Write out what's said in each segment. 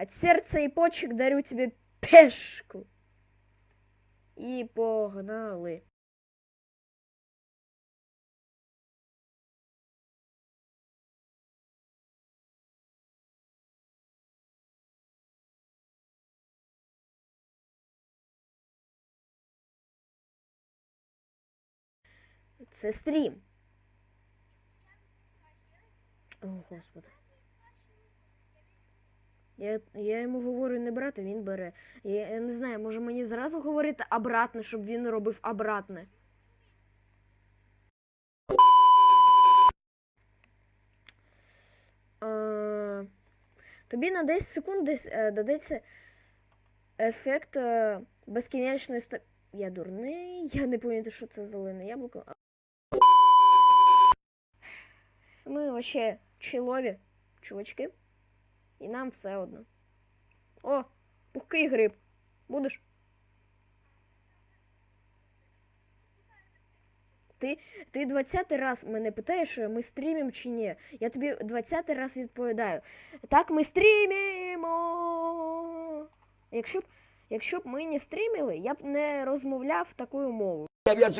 От сердца и почек дарю тебе пешку. І погнали. Це стрім. О, господи. Я, я йому говорю не брати, він бере. Я, я не знаю, може мені зразу говорити обратно, щоб він робив обратне. Тобі на 10 секунд десь е, дадеться ефект е, безкінечної ста... Я дурний, я не пам'ятаю, що це зелене яблуко. Ми вообще чолові, чувачки. І нам все одно. О, пухкий гриб. Будеш? Ти, ти 20 раз мене питаєш, ми стрімім чи ні. Я тобі 20 раз відповідаю. Так, ми стрімімо. Якщо б, якщо б ми не стрімили, я б не розмовляв такою мовою. había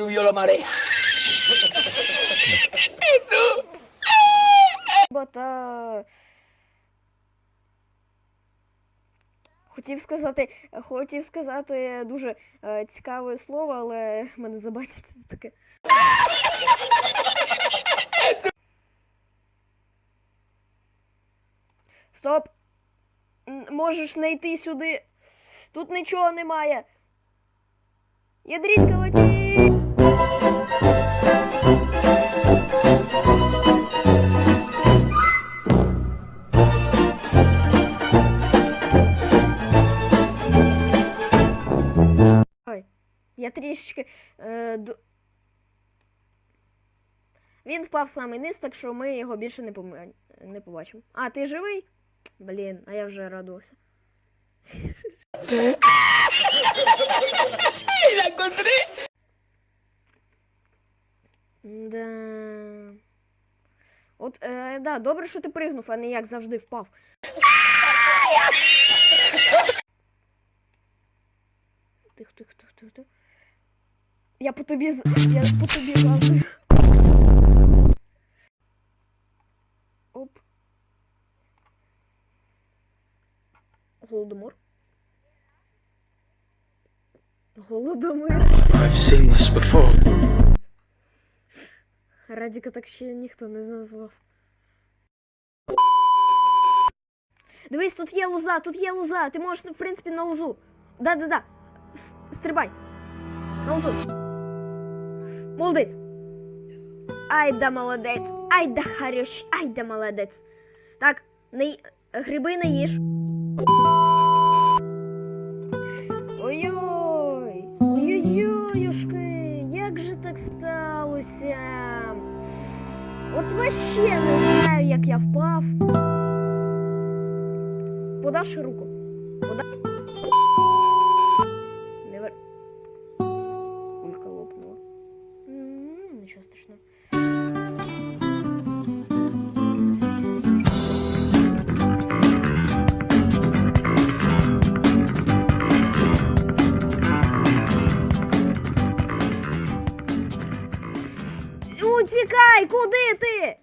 Хотів сказати, хотів сказати дуже е, цікаве слово, але мене забанять за таке. Стоп! Можеш не йти сюди. Тут нічого немає. Ядріть колоті! Я трішечки. Е, до... Він впав самий низ, так що ми його більше не, пом... не побачимо. А, ти живий? Блін, а я вже радувався. Да. От, е, да, добре, що ти пригнув, а не як завжди впав. Тихо, тихо, тихо, тихо, тихо. Я по тобі з- я по тобі лазую. Оп. Голодомор. Голодомир. I've seen this before. Радіка так ще ніхто не назвав. Дивись, тут є лоза, тут є лоза. Ти можеш, в принципі, на лозу. Да-да-да. Стрибай. На лозу. Молодець. Ай да молодець. Ай да харюш. Ай да молодець. Так, не... гриби не їж. Ой-ой. Ой-ой-ой, як же так сталося? От вообще не знаю, як я впав. Подаш руку. Пода... Утікай! Куди ти?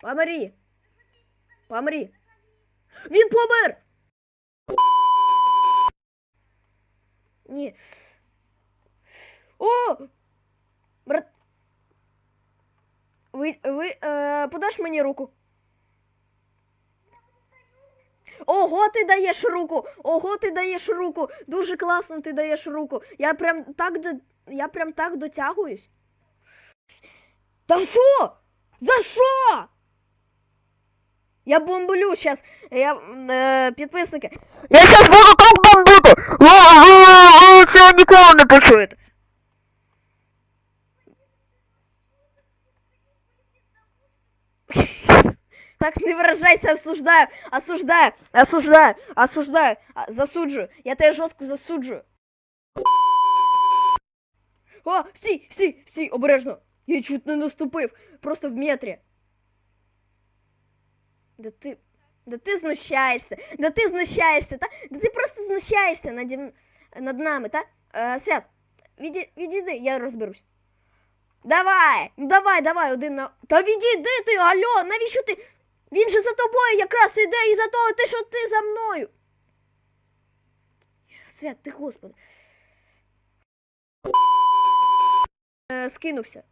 Помри! Помри! Він помер! Ні. О! Брат. Ви, ви, е, подаш мені руку. Ого, ти даєш руку! Ого, ти даєш руку! Дуже класно ти даєш руку. Я прям так до... Я прям так дотягуюсь. Та що? За що? Я бомблю сейчас. Я е, підписники. Я сейчас буду так бомбити. Ви, ви, ви це ніколи не почуєте. Так не выражайся, осуждаю, осуждаю, осуждаю, осуждаю, а, засуджую. Я тебе жорстко засуджую. О, стій, стій, стій, обережно. Я чуть не наступив, просто в метрі. Да ти. Да ти знущаєшся, да ти знущаєшся, та? Да ти просто знущаєшся над, над нами, та? Е, Свят, віді, відійди, я розберусь. Давай, ну давай, давай, один на. Та відійди ти, алло, навіщо ти? Він же за тобою якраз іде і за того, ти що ти за мною. Свят, ти господи. Е, скинувся.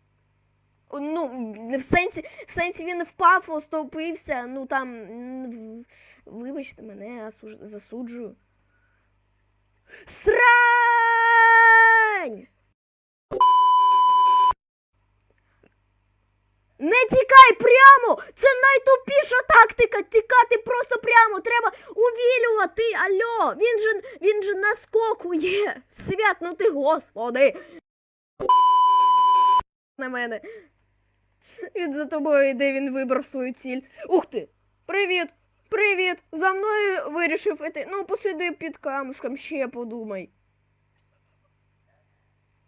Ну, в сенсі, в сенсі він впав, остовпився, ну там. Вибачте мене, засуджую. Срань! Не тікай прямо! Це найтупіша тактика. Тікати просто прямо. Треба увілювати. Алло, він же він же наскокує. Свят, ну ти господи. На мене. Він за тобою йде, він вибрав свою ціль. Ух ти! Привіт! Привіт! За мною вирішив іти. Ну, посиди під камушком, ще подумай.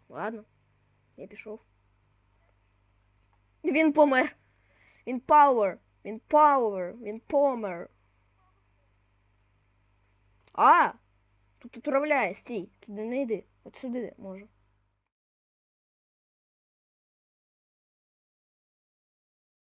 Ладно, я пішов. Він помер. Він пауер. Він пауер. Він помер. А! Тут отравляє, стій. Туди не йди. От сюди може.